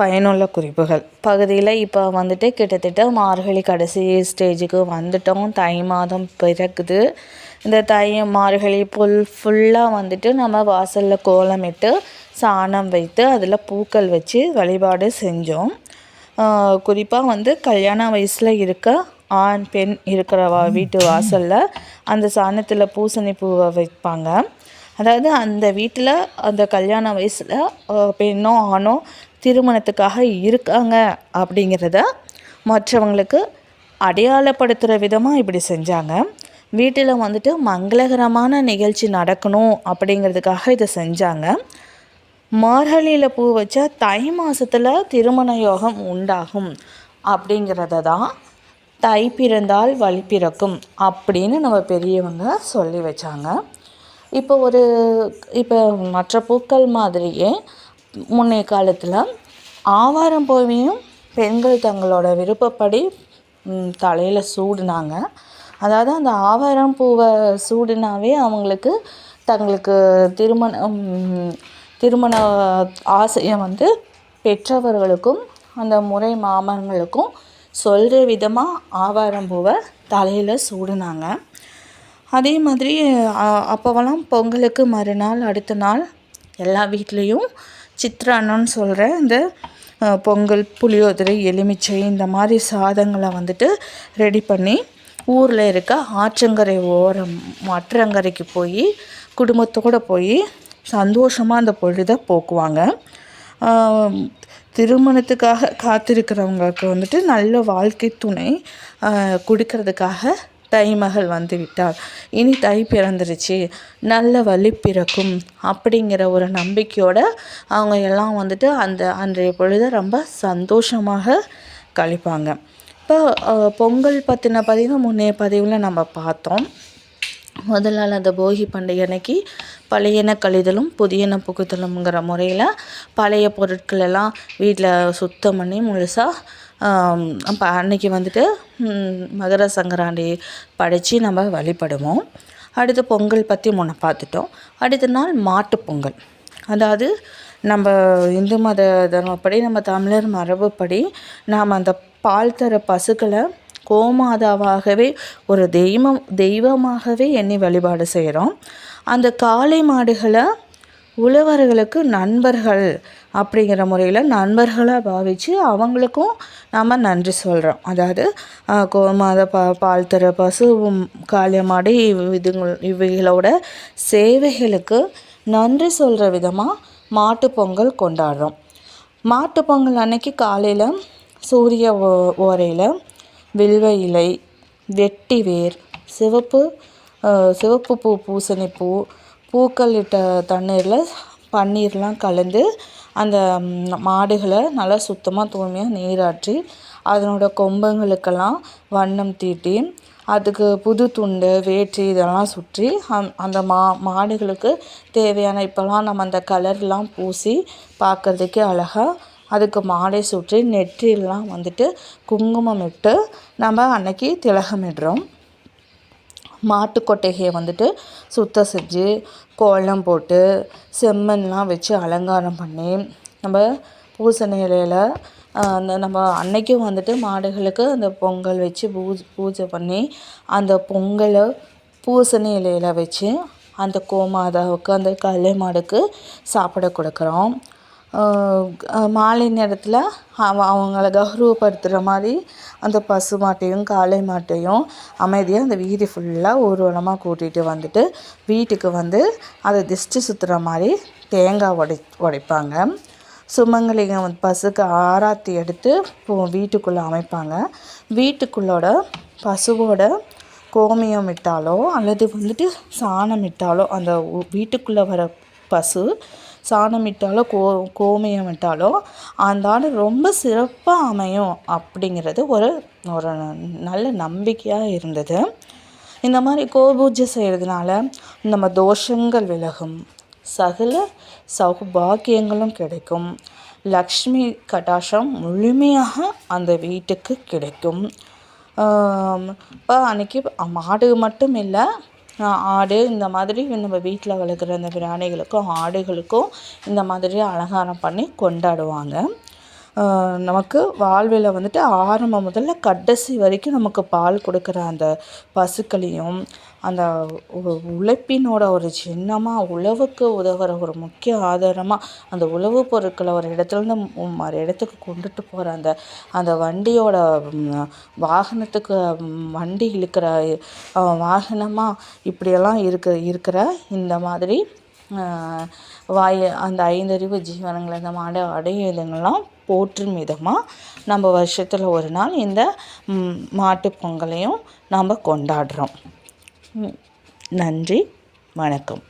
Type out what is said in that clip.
பயனுள்ள குறிப்புகள். பகுதியில் இப்போ வந்துட்டு கிட்டத்தட்ட மார்கழி கடைசி ஸ்டேஜுக்கு வந்துட்டோம். தை மாதம் பிறக்குது. இந்த தை மார்கழி புல் ஃபுல்லாக வந்துட்டு நம்ம வாசலில் கோலமிட்டு சாணம் வைத்து அதில் பூக்கள் வச்சு வழிபாடு செஞ்சோம். குறிப்பாக வந்து கல்யாண வயசில் இருக்க ஆண் பெண் இருக்கிற வா வீட்டு வாசலில் அந்த சாணத்தில் பூசணி பூவை வைப்பாங்க. அதாவது அந்த வீட்டில் அந்த கல்யாண வயசில் பெண்ணோ ஆணோ திருமணத்துக்காக இருக்காங்க அப்படிங்கிறத மற்றவங்களுக்கு அடையாளப்படுத்துகிற விதமாக இப்படி செஞ்சாங்க. வீட்டில் வந்துட்டு மங்களகரமான நிகழ்ச்சி நடக்கணும் அப்படிங்கிறதுக்காக இதை செஞ்சாங்க. மார்கழியில் பூ வச்சா தை மாதத்தில் திருமண யோகம் உண்டாகும் அப்படிங்கிறத தான் தை பிறந்தால் வழி பிறக்கும் அப்படின்னு நம்ம பெரியவங்க சொல்லி வச்சாங்க. இப்போ ஒரு இப்போ மற்ற பூக்கள் மாதிரியே முன்னைய காலத்தில் ஆவாரம் போவியும் பெண்கள் தங்களோட விருப்பப்படி தலையில் சூடினாங்க. அதாவது அந்த ஆவாரம் பூவை சூடினாவே அவங்களுக்கு தங்களுக்கு திருமணம் திருமண ஆசையை வந்து பெற்றவர்களுக்கும் அந்த முறை மாமன்களுக்கும் சொல்கிற விதமாக ஆவாரம் பூவை தலையில் சூடினாங்க. அதே மாதிரி அப்போவெல்லாம் பொங்கலுக்கு மறுநாள் அடுத்த நாள் எல்லா வீட்லேயும் சித்ரான்னம்னு சொல்கிற இந்த பொங்கல் புளியோதரை எலுமிச்சை இந்த மாதிரி சாதங்களை வந்துட்டு ரெடி பண்ணி ஊரில் இருக்க ஆற்றங்கரை ஓரம் ஆற்றங்கரைக்கு போய் குடும்பத்தோடு போய் சந்தோஷமாக அந்த பொழுதை போக்குவாங்க. திருமணத்துக்காக காத்திருக்கிறவங்களுக்கு வந்துட்டு நல்ல வாழ்க்கை துணை கொடுக்கறதுக்காக தைமகள் வந்து விட்டார் இனி தை பிறந்துருச்சு. நல்ல வழி பிறக்கும் அப்படிங்கிற ஒரு நம்பிக்கையோடு அவங்க எல்லாம் வந்துட்டு அந்த அன்றைய பொழுதை ரொம்ப சந்தோஷமாக கழிப்பாங்க. இப்போ பொங்கல் பற்றின பதிவு முன்னைய பதிவில் நம்ம பார்த்தோம். முதல் நாள் அந்த போகி பண்டிகை அன்னைக்கு பழையன கழிதலும் புதியன புகுதலுங்கிற முறையில் பழைய பொருட்கள் எல்லாம் வீட்டில் சுத்தம் பண்ணி முழுசாக அப்போ அன்னைக்கு வந்துட்டு மகர சங்கராண்டி படைத்து நம்ம வழிபடுவோம். அடுத்து பொங்கல் பற்றி முன்ன பார்த்துட்டோம் அடுத்த நாள் மாட்டு பொங்கல். அதாவது நம்ம இந்து மத தர்மப்படி நம்ம தமிழர் மரபுப்படி நாம் அந்த பால் தர பசுக்களை கோமாதாவாகவே ஒரு தெய்வம் தெய்வமாகவே எண்ணி வழிபாடு செய்கிறோம் அந்த காளை மாடுகளை உழவர்களுக்கு நண்பர்கள் அப்படிங்கிற முறையில் நண்பர்களாக பாவித்து அவங்களுக்கும் நாம் நன்றி சொல்கிறோம் அதாவது கோமாத பா பால் தர பசு காளியமாடு இதுங்கள் இவைகளோட சேவைகளுக்கு நன்றி சொல்கிற விதமாக மாட்டு பொங்கல் கொண்டாடுறோம். மாட்டு பொங்கல் அன்னைக்கு காலையில் சூரிய ஓ ஓரையில் வில்வ இலை வெட்டி வேர் சிவப்பு சிவப்பு பூ பூசணி பூ பூக்கள் இட்ட தண்ணீரில் பன்னீர்லாம் கலந்து அந்த மாடுகளை நல்லா சுத்தமாக தூய்மையாக நீராற்றி அதனோட கொம்பங்களுக்கெல்லாம் வண்ணம் தீட்டி அதுக்கு புது துண்டு வேட்டி இதெல்லாம் சுற்றி அந் அந்த மா மாடுகளுக்கு தேவையான இப்போல்லாம் நம்ம அந்த கலர்லாம் பூசி பார்க்குறதுக்கே அழகாக அதுக்கு மாலை சுற்றி நெற்றிலாம் வந்துட்டு குங்குமம் இட்டு நம்ம அன்னைக்கு திலகமிடுறோம். மாட்டு கொட்டகையை வந்துட்டு சுத்தம் செஞ்சு கோலம் போட்டு செம்மண்லாம் வச்சு அலங்காரம் பண்ணி நம்ம பூசணி இலையில் அந்த நம்ம அன்னைக்கும் வந்துட்டு மாடுகளுக்கு அந்த பொங்கல் வச்சு பூஜ் பூஜை பண்ணி அந்த பொங்கலை பூசணி இலையில் வச்சு அந்த கோமாதாவுக்கு அந்த கல்லை மாடுக்கு சாப்பிட கொடுக்குறோம். மாலை நேரத்தில் அவ அவங்கள கௌரவப்படுத்துகிற மாதிரி அந்த பசு மாட்டையும் காளை மாட்டையும் அமைதியாக அந்த வீதி ஃபுல்லாக ஊர்வலமாக கூட்டிகிட்டு வந்துட்டு வீட்டுக்கு வந்து அதை திஷ்டி சுற்றுற மாதிரி தேங்காய் உடை உடைப்பாங்க. சுமங்கலிங்க வந்து பசுக்கு ஆராத்தி எடுத்து வீட்டுக்குள்ளே அமைப்பாங்க. வீட்டுக்குள்ளோட பசுவோட கோமியம் இட்டாலோ அல்லது வந்துட்டு சாணம் இட்டாலோ அந்த வீட்டுக்குள்ளே வர பசு சாணம் இட்டாலோ கோ கோமியம் இட்டாலோ அந்த ஆடு ரொம்ப சிறப்பாக அமையும் அப்படிங்கிறது ஒரு ஒரு நல்ல நம்பிக்கையாக இருந்தது. இந்த மாதிரி கோபூஜை செய்கிறதுனால நம்ம தோஷங்கள் விலகும். சகல சௌபாக்கியங்களும் கிடைக்கும். லக்ஷ்மி கடாஷம் முழுமையாக அந்த வீட்டுக்கு கிடைக்கும். இப்போ அன்றைக்கி மாடு மட்டும் இல்லை ஆடு இந்த மாதிரி நம்ம வீட்டில் வளர்க்குற அந்த பிராணிகளுக்கும் ஆடுகளுக்கும் இந்த மாதிரி அலங்காரம் பண்ணி கொண்டாடுவாங்க. நமக்கு வாழ்வில் வந்துட்டு ஆரம்பம் முதல்ல கடைசி வரைக்கும் நமக்கு பால் கொடுக்குற அந்த பசுக்களையும் அந்த உழைப்பினோட ஒரு சின்னமாக உழவுக்கு உதவுற ஒரு முக்கிய ஆதாரமாக அந்த உழவு பொருட்களை ஒரு இடத்துலேருந்து ஒரு இடத்துக்கு கொண்டுட்டு போகிற அந்த அந்த வண்டியோட வாகனத்துக்கு வண்டி இழுக்கிற வாகனமாக இப்படியெல்லாம் இருக்க இருக்கிற இந்த மாதிரி வாய அந்த ஐந்தறிவு ஜீவனங்களை அந்த மாடு அடையும் போற்றும் விதமாக நம்ம வருஷத்தில் ஒரு நாள் இந்த மாட்டு மாட்டுப் பொங்கலையும் நாம் கொண்டாடுறோம். நன்றி வணக்கம்.